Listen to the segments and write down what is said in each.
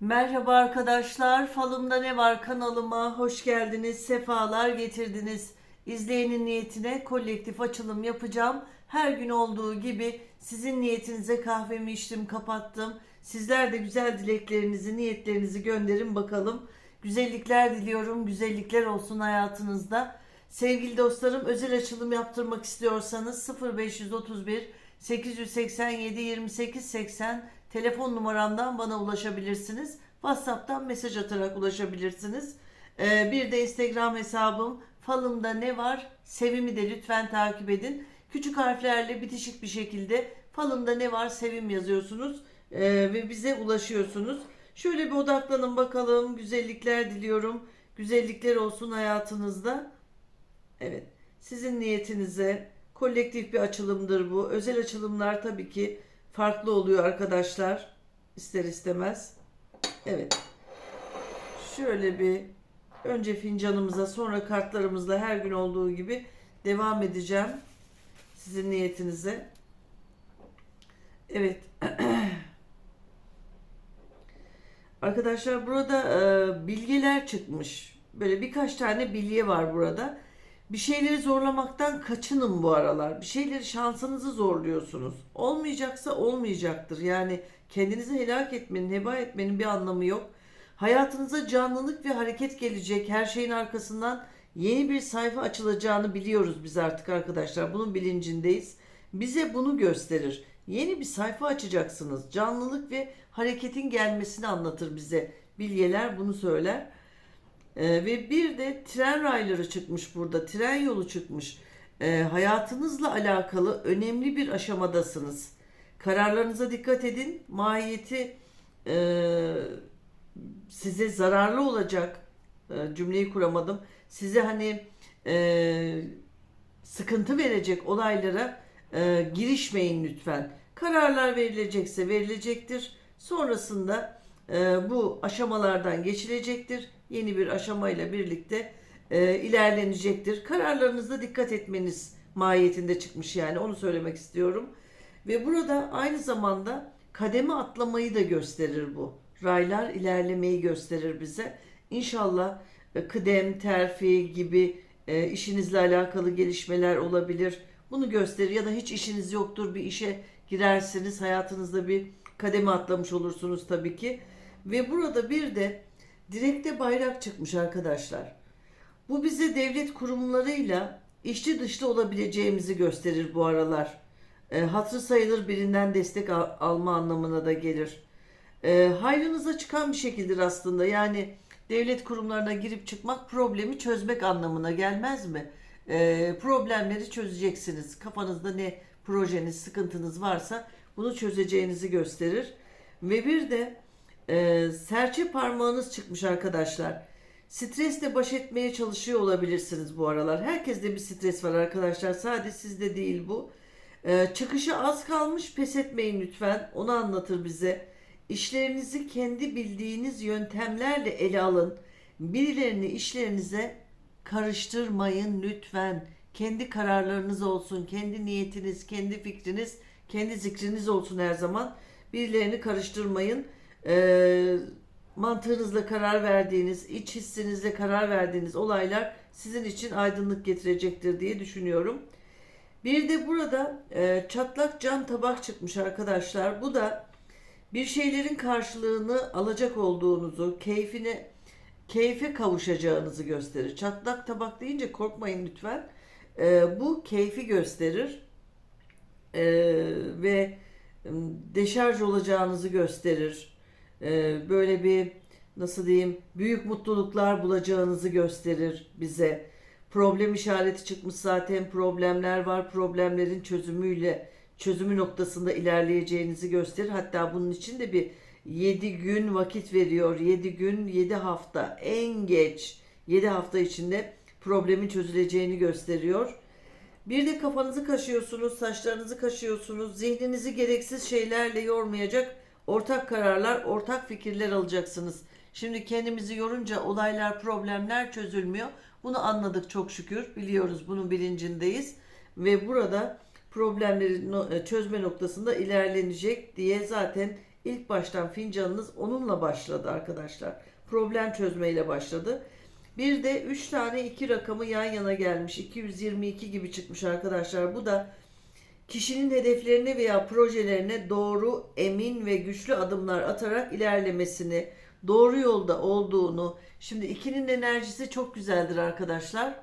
Merhaba arkadaşlar, Falımda Ne Var kanalıma hoş geldiniz, sefalar getirdiniz. İzleyenin niyetine kolektif açılım yapacağım. Her gün olduğu gibi sizin niyetinize kahvemi içtim, kapattım. Sizler de güzel dileklerinizi, niyetlerinizi gönderin bakalım. Güzellikler diliyorum, güzellikler olsun hayatınızda. Sevgili dostlarım özel açılım yaptırmak istiyorsanız 0531 887 28 80 telefon numaramdan bana ulaşabilirsiniz. WhatsApp'tan mesaj atarak ulaşabilirsiniz. Ee, bir de Instagram hesabım falımda ne var sevimi de lütfen takip edin. Küçük harflerle bitişik bir şekilde falımda ne var sevim yazıyorsunuz ee, ve bize ulaşıyorsunuz. Şöyle bir odaklanın bakalım. Güzellikler diliyorum. Güzellikler olsun hayatınızda. Evet. Sizin niyetinize kolektif bir açılımdır bu. Özel açılımlar tabii ki farklı oluyor arkadaşlar. İster istemez. Evet. Şöyle bir önce fincanımıza sonra kartlarımızla her gün olduğu gibi devam edeceğim. Sizin niyetinize. Evet. Arkadaşlar burada e, bilgiler çıkmış. Böyle birkaç tane bilgi var burada. Bir şeyleri zorlamaktan kaçının bu aralar. Bir şeyleri şansınızı zorluyorsunuz. Olmayacaksa olmayacaktır. Yani kendinizi helak etmenin, heba etmenin bir anlamı yok. Hayatınıza canlılık ve hareket gelecek. Her şeyin arkasından yeni bir sayfa açılacağını biliyoruz biz artık arkadaşlar. Bunun bilincindeyiz. Bize bunu gösterir. Yeni bir sayfa açacaksınız. Canlılık ve hareketin gelmesini anlatır bize. Bilyeler bunu söyler. Ee, ve bir de tren rayları çıkmış burada. Tren yolu çıkmış. Ee, hayatınızla alakalı önemli bir aşamadasınız. Kararlarınıza dikkat edin. Mahiyeti e, size zararlı olacak. E, cümleyi kuramadım. Size hani e, sıkıntı verecek olaylara e, girişmeyin lütfen. Kararlar verilecekse verilecektir. Sonrasında e, bu aşamalardan geçilecektir. Yeni bir aşamayla birlikte e, ilerlenecektir. Kararlarınızda dikkat etmeniz mahiyetinde çıkmış yani onu söylemek istiyorum. Ve burada aynı zamanda kademe atlamayı da gösterir bu. Raylar ilerlemeyi gösterir bize. İnşallah e, kıdem, terfi gibi e, işinizle alakalı gelişmeler olabilir. Bunu gösterir ya da hiç işiniz yoktur bir işe girersiniz hayatınızda bir kademe atlamış olursunuz tabii ki. Ve burada bir de direkte bayrak çıkmış arkadaşlar. Bu bize devlet kurumlarıyla içli dışlı olabileceğimizi gösterir bu aralar. E, hatırı sayılır birinden destek al- alma anlamına da gelir. E, hayrınıza çıkan bir şekildir aslında. Yani devlet kurumlarına girip çıkmak problemi çözmek anlamına gelmez mi? E, problemleri çözeceksiniz. Kafanızda ne projeniz, sıkıntınız varsa bunu çözeceğinizi gösterir. Ve bir de e, serçe parmağınız çıkmış arkadaşlar. Stresle baş etmeye çalışıyor olabilirsiniz bu aralar. Herkeste bir stres var arkadaşlar. Sadece sizde değil bu. E, çıkışı az kalmış pes etmeyin lütfen. Onu anlatır bize. İşlerinizi kendi bildiğiniz yöntemlerle ele alın. Birilerini işlerinize karıştırmayın lütfen. Kendi kararlarınız olsun, kendi niyetiniz, kendi fikriniz, kendi zikriniz olsun her zaman. Birilerini karıştırmayın. Ee, mantığınızla karar verdiğiniz, iç hissinizle karar verdiğiniz olaylar sizin için aydınlık getirecektir diye düşünüyorum. Bir de burada e, çatlak cam tabak çıkmış arkadaşlar. Bu da bir şeylerin karşılığını alacak olduğunuzu, keyfine keyfe kavuşacağınızı gösterir. Çatlak tabak deyince korkmayın lütfen. E, bu keyfi gösterir E, ve e, deşarj olacağınızı gösterir. E, böyle bir nasıl diyeyim büyük mutluluklar bulacağınızı gösterir bize. Problem işareti çıkmış zaten problemler var. Problemlerin çözümüyle çözümü noktasında ilerleyeceğinizi gösterir. Hatta bunun için de bir 7 gün vakit veriyor. 7 gün, 7 hafta en geç 7 hafta içinde problemin çözüleceğini gösteriyor. Bir de kafanızı kaşıyorsunuz, saçlarınızı kaşıyorsunuz, zihninizi gereksiz şeylerle yormayacak ortak kararlar, ortak fikirler alacaksınız. Şimdi kendimizi yorunca olaylar, problemler çözülmüyor. Bunu anladık çok şükür. Biliyoruz bunun bilincindeyiz. Ve burada problemleri e, çözme noktasında ilerlenecek diye zaten İlk baştan fincanınız onunla başladı arkadaşlar. Problem çözmeyle başladı. Bir de 3 tane 2 rakamı yan yana gelmiş. 222 gibi çıkmış arkadaşlar. Bu da kişinin hedeflerine veya projelerine doğru, emin ve güçlü adımlar atarak ilerlemesini, doğru yolda olduğunu. Şimdi ikinin enerjisi çok güzeldir arkadaşlar.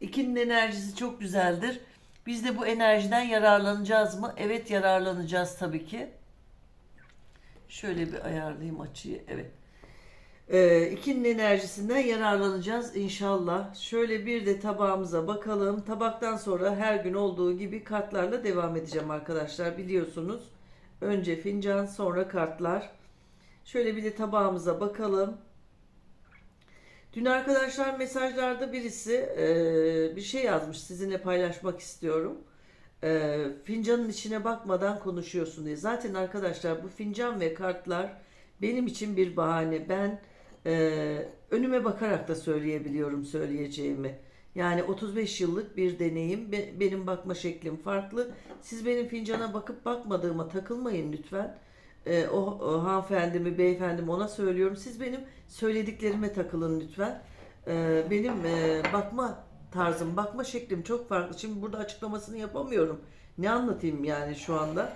İkinin enerjisi çok güzeldir. Biz de bu enerjiden yararlanacağız mı? Evet yararlanacağız tabii ki. Şöyle bir ayarlayayım açıyı. Evet. Ee, ikinin enerjisinden yararlanacağız inşallah. Şöyle bir de tabağımıza bakalım. Tabaktan sonra her gün olduğu gibi kartlarla devam edeceğim arkadaşlar. Biliyorsunuz. Önce fincan sonra kartlar. Şöyle bir de tabağımıza bakalım. Dün arkadaşlar mesajlarda birisi e, bir şey yazmış sizinle paylaşmak istiyorum. E, fincanın içine bakmadan konuşuyorsun diye. Zaten arkadaşlar bu fincan ve kartlar benim için bir bahane. Ben e, önüme bakarak da söyleyebiliyorum söyleyeceğimi. Yani 35 yıllık bir deneyim. Be- benim bakma şeklim farklı. Siz benim fincana bakıp bakmadığıma takılmayın lütfen. E, o, o hanımefendimi, beyefendimi ona söylüyorum. Siz benim söylediklerime takılın lütfen. E, benim e, bakma tarzım, bakma şeklim çok farklı. Şimdi burada açıklamasını yapamıyorum. Ne anlatayım yani şu anda?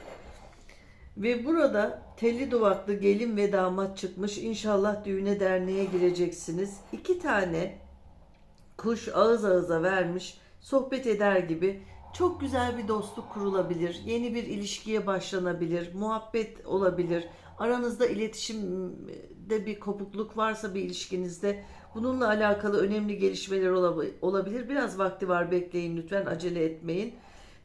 Ve burada telli duvaklı gelin ve damat çıkmış. İnşallah düğüne derneğe gireceksiniz. İki tane kuş ağız ağıza vermiş, sohbet eder gibi çok güzel bir dostluk kurulabilir. Yeni bir ilişkiye başlanabilir, muhabbet olabilir. Aranızda iletişimde bir kopukluk varsa bir ilişkinizde bununla alakalı önemli gelişmeler olab- olabilir. Biraz vakti var bekleyin lütfen acele etmeyin.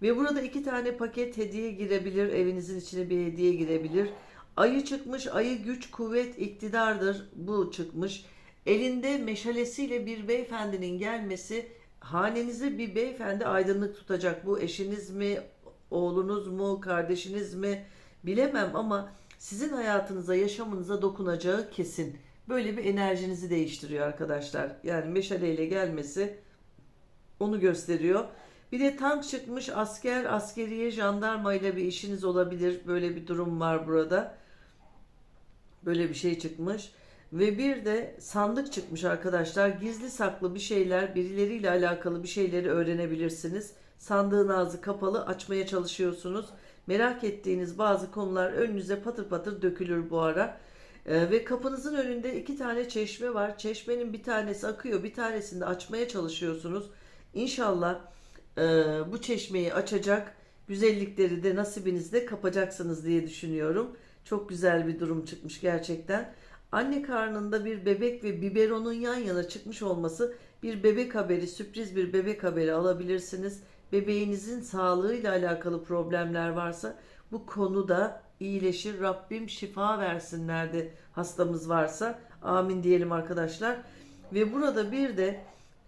Ve burada iki tane paket hediye girebilir. Evinizin içine bir hediye girebilir. Ayı çıkmış. Ayı güç, kuvvet, iktidardır. Bu çıkmış. Elinde meşalesiyle bir beyefendinin gelmesi hanenize bir beyefendi aydınlık tutacak. Bu eşiniz mi, oğlunuz mu, kardeşiniz mi bilemem ama sizin hayatınıza, yaşamınıza dokunacağı kesin. Böyle bir enerjinizi değiştiriyor arkadaşlar. Yani meşaleyle gelmesi onu gösteriyor. Bir de tank çıkmış asker, askeriye, jandarma ile bir işiniz olabilir. Böyle bir durum var burada. Böyle bir şey çıkmış. Ve bir de sandık çıkmış arkadaşlar. Gizli saklı bir şeyler, birileriyle alakalı bir şeyleri öğrenebilirsiniz. Sandığın ağzı kapalı, açmaya çalışıyorsunuz. Merak ettiğiniz bazı konular önünüze patır patır dökülür bu ara. Ee, ve kapınızın önünde iki tane çeşme var. Çeşmenin bir tanesi akıyor, bir tanesini de açmaya çalışıyorsunuz. İnşallah e, bu çeşmeyi açacak güzellikleri de nasibinizde kapacaksınız diye düşünüyorum. Çok güzel bir durum çıkmış gerçekten. Anne karnında bir bebek ve biberonun yan yana çıkmış olması bir bebek haberi, sürpriz bir bebek haberi alabilirsiniz. Bebeğinizin sağlığıyla alakalı problemler varsa bu konuda iyileşir. Rabbim şifa versin nerede hastamız varsa. Amin diyelim arkadaşlar. Ve burada bir de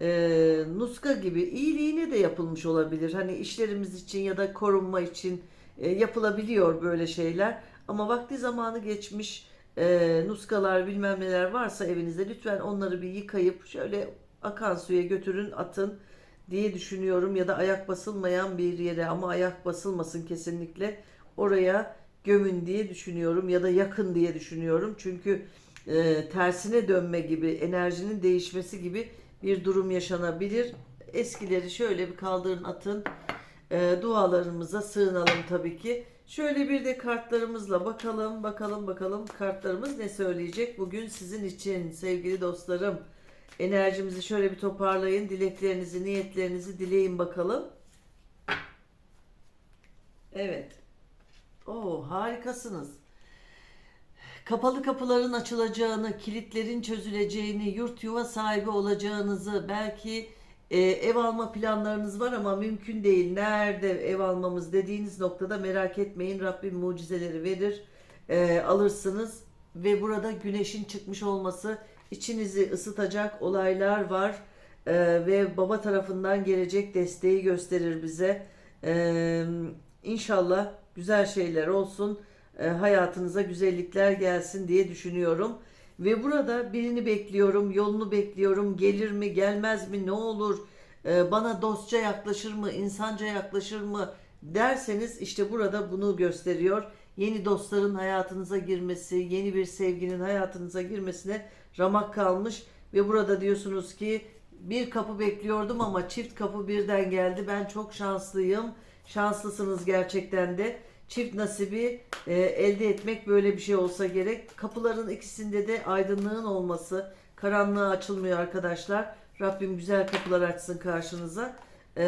e, nuska gibi iyiliğine de yapılmış olabilir. Hani işlerimiz için ya da korunma için e, yapılabiliyor böyle şeyler. Ama vakti zamanı geçmiş e, nuskalar bilmem neler varsa evinizde lütfen onları bir yıkayıp şöyle akan suya götürün atın diye düşünüyorum. Ya da ayak basılmayan bir yere ama ayak basılmasın kesinlikle oraya gömün diye düşünüyorum ya da yakın diye düşünüyorum. Çünkü e, tersine dönme gibi enerjinin değişmesi gibi bir durum yaşanabilir. Eskileri şöyle bir kaldırın atın. E, dualarımıza sığınalım tabii ki. Şöyle bir de kartlarımızla bakalım, bakalım, bakalım kartlarımız ne söyleyecek bugün sizin için sevgili dostlarım. Enerjimizi şöyle bir toparlayın, dileklerinizi, niyetlerinizi dileyin bakalım. Evet. Oo, harikasınız. Kapalı kapıların açılacağını, kilitlerin çözüleceğini, yurt yuva sahibi olacağınızı, belki e, ev alma planlarınız var ama mümkün değil. Nerede ev almamız dediğiniz noktada merak etmeyin. Rabbim mucizeleri verir. E, alırsınız ve burada güneşin çıkmış olması içinizi ısıtacak olaylar var. E, ve baba tarafından gelecek desteği gösterir bize. E, inşallah güzel şeyler olsun. E, hayatınıza güzellikler gelsin diye düşünüyorum. Ve burada birini bekliyorum, yolunu bekliyorum. Gelir mi, gelmez mi, ne olur? Ee, bana dostça yaklaşır mı, insanca yaklaşır mı? derseniz işte burada bunu gösteriyor. Yeni dostların hayatınıza girmesi, yeni bir sevginin hayatınıza girmesine ramak kalmış ve burada diyorsunuz ki bir kapı bekliyordum ama çift kapı birden geldi. Ben çok şanslıyım. Şanslısınız gerçekten de. Çift nasibi e, elde etmek böyle bir şey olsa gerek. Kapıların ikisinde de aydınlığın olması, karanlığa açılmıyor arkadaşlar. Rabbim güzel kapılar açsın karşınıza. E,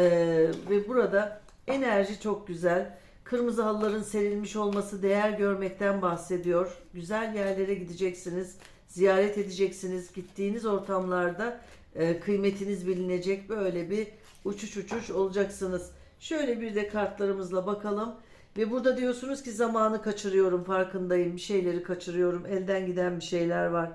ve burada enerji çok güzel. Kırmızı halıların serilmiş olması değer görmekten bahsediyor. Güzel yerlere gideceksiniz, ziyaret edeceksiniz. Gittiğiniz ortamlarda e, kıymetiniz bilinecek. Böyle bir uçuş uçuş olacaksınız. Şöyle bir de kartlarımızla bakalım. Ve burada diyorsunuz ki zamanı kaçırıyorum farkındayım. Bir şeyleri kaçırıyorum. Elden giden bir şeyler var.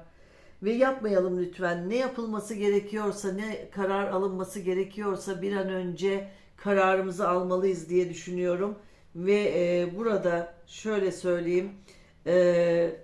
Ve yapmayalım lütfen. Ne yapılması gerekiyorsa, ne karar alınması gerekiyorsa bir an önce kararımızı almalıyız diye düşünüyorum. Ve e, burada şöyle söyleyeyim. E,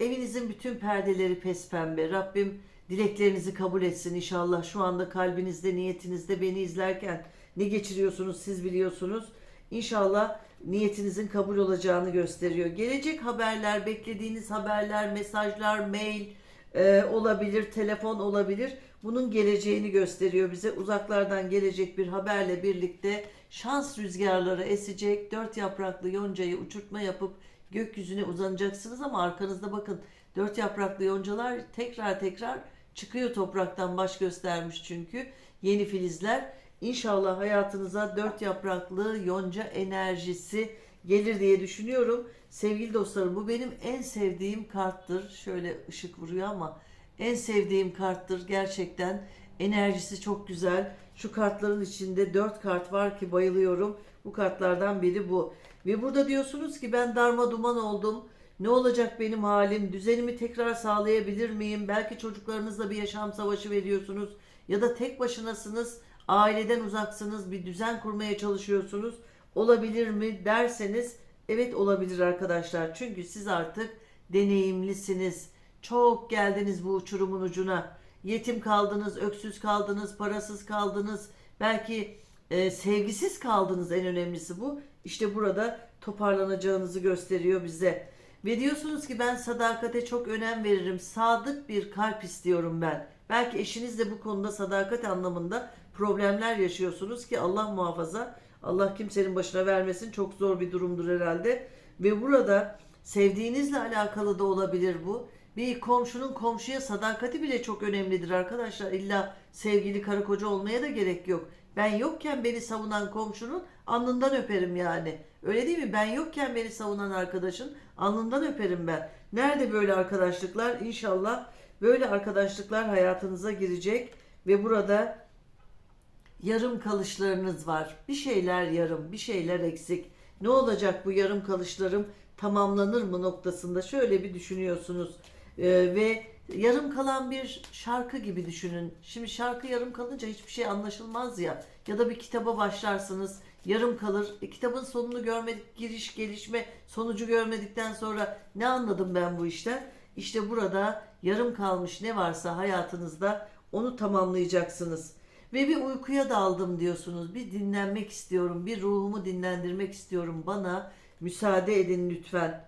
evinizin bütün perdeleri pes pembe. Rabbim dileklerinizi kabul etsin inşallah. Şu anda kalbinizde, niyetinizde beni izlerken ne geçiriyorsunuz siz biliyorsunuz. İnşallah niyetinizin kabul olacağını gösteriyor. Gelecek haberler, beklediğiniz haberler, mesajlar, mail e, olabilir, telefon olabilir. Bunun geleceğini gösteriyor bize. Uzaklardan gelecek bir haberle birlikte şans rüzgarları esecek. Dört yapraklı yoncayı uçurtma yapıp gökyüzüne uzanacaksınız ama arkanızda bakın dört yapraklı yoncalar tekrar tekrar çıkıyor topraktan baş göstermiş çünkü yeni filizler. İnşallah hayatınıza dört yapraklı yonca enerjisi gelir diye düşünüyorum. Sevgili dostlarım bu benim en sevdiğim karttır. Şöyle ışık vuruyor ama en sevdiğim karttır. Gerçekten enerjisi çok güzel. Şu kartların içinde dört kart var ki bayılıyorum. Bu kartlardan biri bu. Ve burada diyorsunuz ki ben darma duman oldum. Ne olacak benim halim? Düzenimi tekrar sağlayabilir miyim? Belki çocuklarınızla bir yaşam savaşı veriyorsunuz. Ya da tek başınasınız. Aileden uzaksınız. Bir düzen kurmaya çalışıyorsunuz. Olabilir mi derseniz evet olabilir arkadaşlar. Çünkü siz artık deneyimlisiniz. Çok geldiniz bu uçurumun ucuna. Yetim kaldınız, öksüz kaldınız, parasız kaldınız. Belki e, sevgisiz kaldınız en önemlisi bu. İşte burada toparlanacağınızı gösteriyor bize. Ve diyorsunuz ki ben sadakate çok önem veririm. Sadık bir kalp istiyorum ben. Belki eşiniz de bu konuda sadakat anlamında problemler yaşıyorsunuz ki Allah muhafaza. Allah kimsenin başına vermesin. Çok zor bir durumdur herhalde. Ve burada sevdiğinizle alakalı da olabilir bu. Bir komşunun komşuya sadakati bile çok önemlidir arkadaşlar. İlla sevgili karı koca olmaya da gerek yok. Ben yokken beni savunan komşunun alnından öperim yani. Öyle değil mi? Ben yokken beni savunan arkadaşın alnından öperim ben. Nerede böyle arkadaşlıklar? İnşallah böyle arkadaşlıklar hayatınıza girecek ve burada yarım kalışlarınız var. Bir şeyler yarım, bir şeyler eksik. Ne olacak bu yarım kalışlarım tamamlanır mı noktasında şöyle bir düşünüyorsunuz. Ee, ve yarım kalan bir şarkı gibi düşünün. Şimdi şarkı yarım kalınca hiçbir şey anlaşılmaz ya. Ya da bir kitaba başlarsınız yarım kalır. E, kitabın sonunu görmedik, giriş, gelişme, sonucu görmedikten sonra ne anladım ben bu işten? İşte burada yarım kalmış ne varsa hayatınızda onu tamamlayacaksınız. Ve bir uykuya daldım diyorsunuz. Bir dinlenmek istiyorum. Bir ruhumu dinlendirmek istiyorum. Bana müsaade edin lütfen.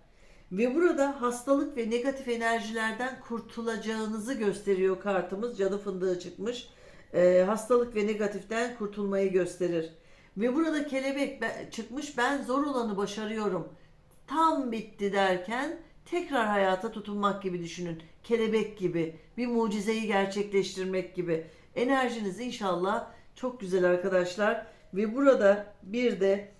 Ve burada hastalık ve negatif enerjilerden kurtulacağınızı gösteriyor kartımız. Cadı fındığı çıkmış. Ee, hastalık ve negatiften kurtulmayı gösterir. Ve burada kelebek çıkmış. Ben zor olanı başarıyorum. Tam bitti derken tekrar hayata tutunmak gibi düşünün. Kelebek gibi. Bir mucizeyi gerçekleştirmek gibi. Enerjiniz inşallah çok güzel arkadaşlar. Ve burada bir de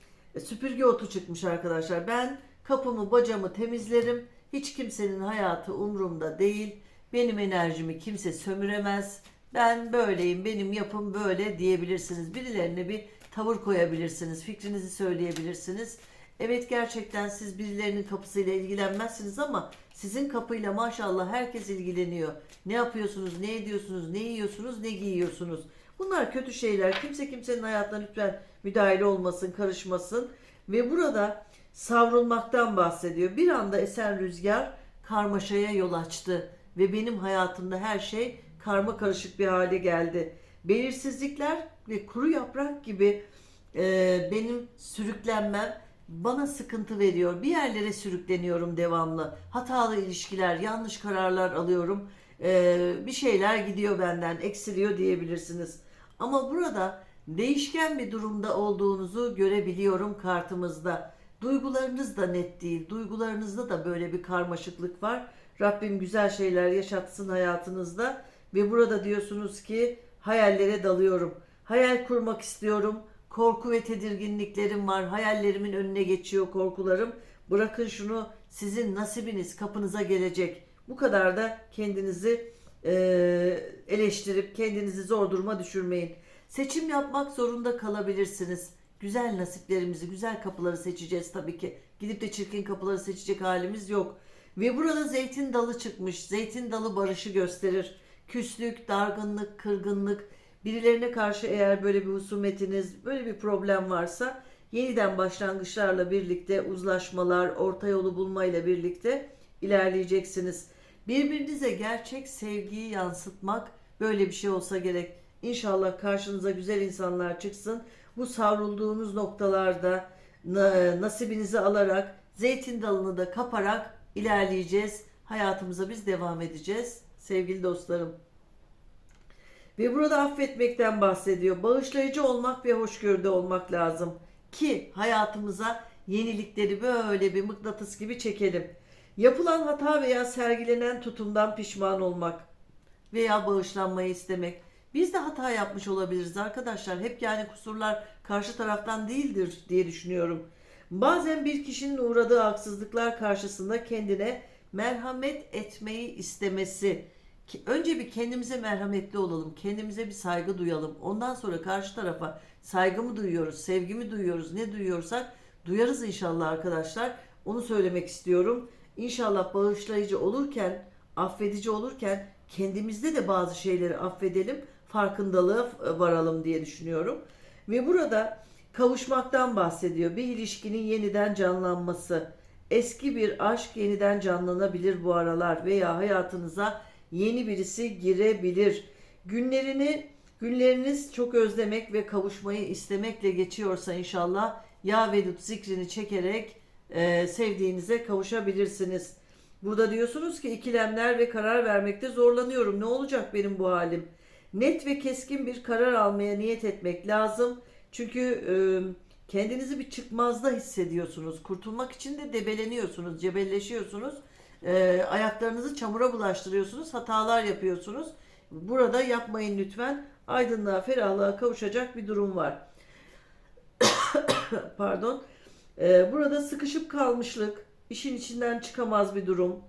süpürge otu çıkmış arkadaşlar. Ben kapımı bacamı temizlerim. Hiç kimsenin hayatı umurumda değil. Benim enerjimi kimse sömüremez. Ben böyleyim, benim yapım böyle diyebilirsiniz. Birilerine bir tavır koyabilirsiniz, fikrinizi söyleyebilirsiniz. Evet gerçekten siz birilerinin kapısıyla ilgilenmezsiniz ama sizin kapıyla maşallah herkes ilgileniyor. Ne yapıyorsunuz, ne ediyorsunuz, ne yiyorsunuz, ne giyiyorsunuz. Bunlar kötü şeyler. Kimse kimsenin hayatına lütfen müdahale olmasın, karışmasın. Ve burada savrulmaktan bahsediyor. Bir anda esen rüzgar karmaşaya yol açtı ve benim hayatımda her şey karma karışık bir hale geldi. Belirsizlikler ve kuru yaprak gibi e, benim sürüklenmem bana sıkıntı veriyor. Bir yerlere sürükleniyorum devamlı. Hatalı ilişkiler, yanlış kararlar alıyorum. E, bir şeyler gidiyor benden, eksiliyor diyebilirsiniz. Ama burada değişken bir durumda olduğunuzu görebiliyorum kartımızda. Duygularınız da net değil. Duygularınızda da böyle bir karmaşıklık var. Rabbim güzel şeyler yaşatsın hayatınızda. Ve burada diyorsunuz ki hayallere dalıyorum. Hayal kurmak istiyorum. Korku ve tedirginliklerim var. Hayallerimin önüne geçiyor korkularım. Bırakın şunu sizin nasibiniz kapınıza gelecek. Bu kadar da kendinizi eee, eleştirip kendinizi zor duruma düşürmeyin. Seçim yapmak zorunda kalabilirsiniz. Güzel nasiplerimizi, güzel kapıları seçeceğiz tabii ki. Gidip de çirkin kapıları seçecek halimiz yok. Ve burada zeytin dalı çıkmış. Zeytin dalı barışı gösterir. Küslük, dargınlık, kırgınlık, birilerine karşı eğer böyle bir husumetiniz, böyle bir problem varsa yeniden başlangıçlarla birlikte uzlaşmalar, orta yolu bulmayla birlikte ilerleyeceksiniz. Birbirinize gerçek sevgiyi yansıtmak böyle bir şey olsa gerek. İnşallah karşınıza güzel insanlar çıksın. Bu savrulduğunuz noktalarda na- nasibinizi alarak, zeytin dalını da kaparak ilerleyeceğiz. Hayatımıza biz devam edeceğiz sevgili dostlarım. Ve burada affetmekten bahsediyor. Bağışlayıcı olmak ve hoşgörüde olmak lazım. Ki hayatımıza yenilikleri böyle bir mıknatıs gibi çekelim. Yapılan hata veya sergilenen tutumdan pişman olmak veya bağışlanmayı istemek. Biz de hata yapmış olabiliriz arkadaşlar. Hep yani kusurlar karşı taraftan değildir diye düşünüyorum. Bazen bir kişinin uğradığı haksızlıklar karşısında kendine merhamet etmeyi istemesi. Ki önce bir kendimize merhametli olalım. Kendimize bir saygı duyalım. Ondan sonra karşı tarafa saygı mı duyuyoruz, sevgi mi duyuyoruz, ne duyuyorsak duyarız inşallah arkadaşlar. Onu söylemek istiyorum. İnşallah bağışlayıcı olurken, affedici olurken kendimizde de bazı şeyleri affedelim, farkındalığa varalım diye düşünüyorum. Ve burada kavuşmaktan bahsediyor. Bir ilişkinin yeniden canlanması. Eski bir aşk yeniden canlanabilir bu aralar veya hayatınıza yeni birisi girebilir. Günlerini günleriniz çok özlemek ve kavuşmayı istemekle geçiyorsa inşallah ya vedut zikrini çekerek e, sevdiğinize kavuşabilirsiniz. Burada diyorsunuz ki ikilemler ve karar vermekte zorlanıyorum. Ne olacak benim bu halim? Net ve keskin bir karar almaya niyet etmek lazım. Çünkü e, kendinizi bir çıkmazda hissediyorsunuz. Kurtulmak için de debeleniyorsunuz, cebelleşiyorsunuz. E, ayaklarınızı çamura bulaştırıyorsunuz, hatalar yapıyorsunuz. Burada yapmayın lütfen. Aydınlığa, ferahlığa kavuşacak bir durum var. Pardon. E, burada sıkışıp kalmışlık, işin içinden çıkamaz bir durum.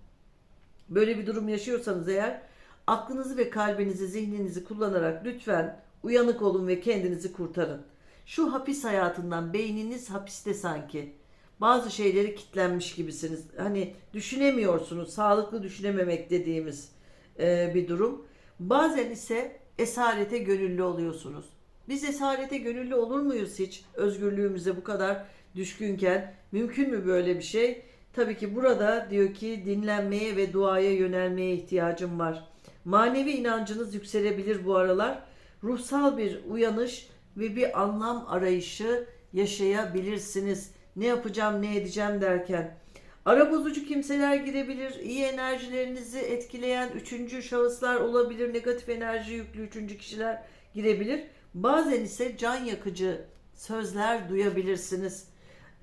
Böyle bir durum yaşıyorsanız eğer aklınızı ve kalbinizi, zihninizi kullanarak lütfen uyanık olun ve kendinizi kurtarın. Şu hapis hayatından beyniniz hapiste sanki. Bazı şeyleri kitlenmiş gibisiniz. Hani düşünemiyorsunuz. Sağlıklı düşünememek dediğimiz e, bir durum. Bazen ise esarete gönüllü oluyorsunuz. Biz esarete gönüllü olur muyuz hiç? Özgürlüğümüze bu kadar düşkünken mümkün mü böyle bir şey? Tabii ki burada diyor ki dinlenmeye ve duaya yönelmeye ihtiyacım var. Manevi inancınız yükselebilir bu aralar. Ruhsal bir uyanış ve bir anlam arayışı yaşayabilirsiniz. Ne yapacağım, ne edeceğim derken. Ara bozucu kimseler girebilir, iyi enerjilerinizi etkileyen üçüncü şahıslar olabilir, negatif enerji yüklü üçüncü kişiler girebilir. Bazen ise can yakıcı sözler duyabilirsiniz.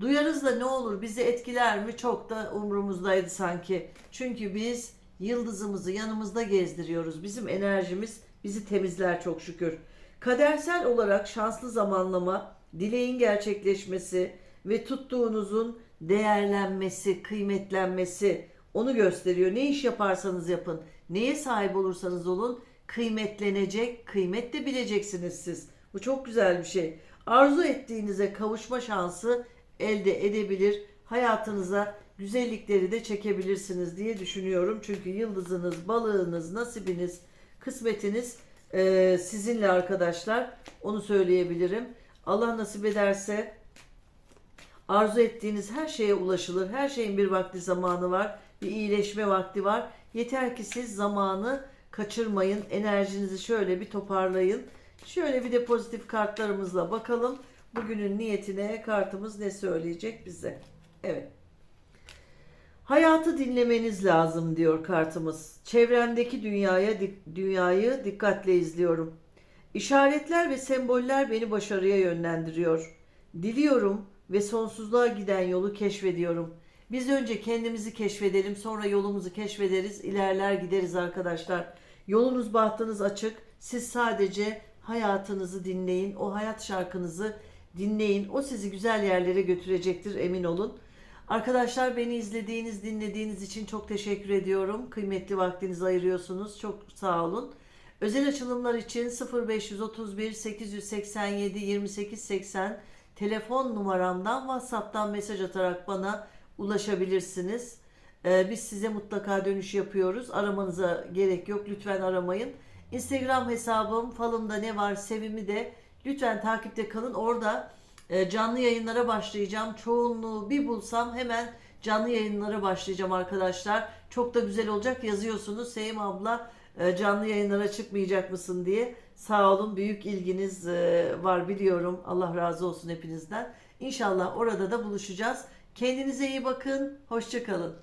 Duyarız da ne olur bizi etkiler mi çok da umrumuzdaydı sanki. Çünkü biz yıldızımızı yanımızda gezdiriyoruz. Bizim enerjimiz bizi temizler çok şükür. Kadersel olarak şanslı zamanlama, dileğin gerçekleşmesi ve tuttuğunuzun değerlenmesi, kıymetlenmesi onu gösteriyor. Ne iş yaparsanız yapın, neye sahip olursanız olun kıymetlenecek, kıymet de bileceksiniz siz. Bu çok güzel bir şey. Arzu ettiğinize kavuşma şansı elde edebilir. Hayatınıza güzellikleri de çekebilirsiniz diye düşünüyorum. Çünkü yıldızınız, balığınız, nasibiniz, kısmetiniz e, sizinle arkadaşlar. Onu söyleyebilirim. Allah nasip ederse arzu ettiğiniz her şeye ulaşılır. Her şeyin bir vakti zamanı var. Bir iyileşme vakti var. Yeter ki siz zamanı kaçırmayın. Enerjinizi şöyle bir toparlayın. Şöyle bir de pozitif kartlarımızla bakalım. Bugünün niyetine kartımız ne söyleyecek bize? Evet. Hayatı dinlemeniz lazım diyor kartımız. Çevremdeki dünyaya dünyayı dikkatle izliyorum. İşaretler ve semboller beni başarıya yönlendiriyor. Diliyorum ve sonsuzluğa giden yolu keşfediyorum. Biz önce kendimizi keşfedelim, sonra yolumuzu keşfederiz, ilerler gideriz arkadaşlar. Yolunuz bahtınız açık. Siz sadece hayatınızı dinleyin. O hayat şarkınızı dinleyin. O sizi güzel yerlere götürecektir emin olun. Arkadaşlar beni izlediğiniz, dinlediğiniz için çok teşekkür ediyorum. Kıymetli vaktinizi ayırıyorsunuz. Çok sağ olun. Özel açılımlar için 0531 887 28 80 telefon numaramdan WhatsApp'tan mesaj atarak bana ulaşabilirsiniz. Ee, biz size mutlaka dönüş yapıyoruz. Aramanıza gerek yok. Lütfen aramayın. Instagram hesabım falımda ne var sevimi de lütfen takipte kalın. Orada e, canlı yayınlara başlayacağım. Çoğunluğu bir bulsam hemen canlı yayınlara başlayacağım arkadaşlar. Çok da güzel olacak. Yazıyorsunuz Sevim abla e, canlı yayınlara çıkmayacak mısın diye. Sağ olun. Büyük ilginiz e, var biliyorum. Allah razı olsun hepinizden. İnşallah orada da buluşacağız. Kendinize iyi bakın. Hoşçakalın.